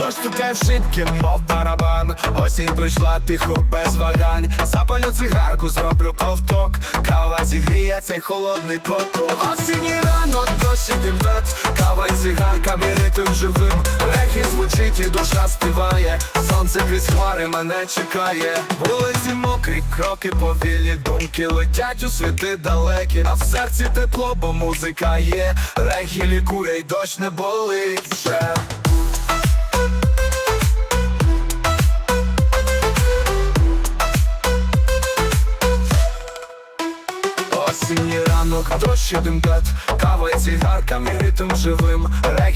дощ стукає в шибки, мов барабан. Осінь прийшла тихо без вагань. Запалю цигарку, зроблю ковток. Кава зігріє цей холодний поток. Осінній ранок, дощ і димет Кава і цигарка, ритм живим. Рехі звучить і душа співає. Сонце крізь хмари мене чекає. Вулиці мокрі, кроки повільні Думки летять у світи далекі. А в серці тепло, бо музика є. Рехі лікує й дощ не болить вже Осінній ранок, дощ один димтет Кава і цигарка, мій ритм живим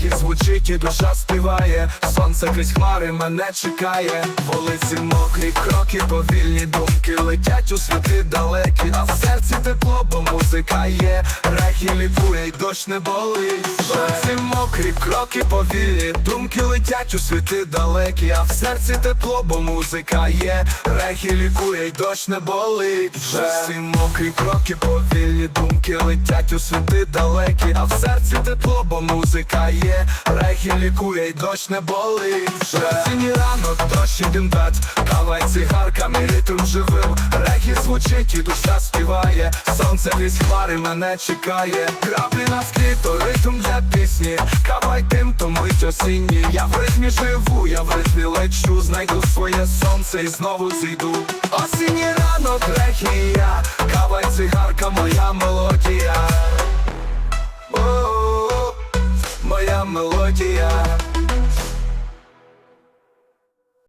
Регі звучить і душа співає. Сонце крізь хмари мене чекає. Вулиці мокрі, кроки повільні Думки летять у світи далекі. А в серці тепло, бо музика є. Регі лікує, й дощ не болить. Вулиці мокрі, кроки повільні Думки летять у світи далекі. А в серці тепло, бо музика є. Регі лікує, й дощ не болить. Всі мокрі кроки повільні Думки летять у світи далекі А в серці тепло, бо музика є. Регі лікує, й дощ не болить Осінній ранок, дощ і димбет Кава й цигарка, мій ритм живим. Регі звучить і душа співає. Сонце крізь хмари мене чекає. Краплі на склі, то ритм для пісні. Кава й дим, то мить осінні. Я в ритмі живу, я в ритмі лечу. Знайду своє сонце і знову зійду. Осінній ранок, регі і я Моя мелодія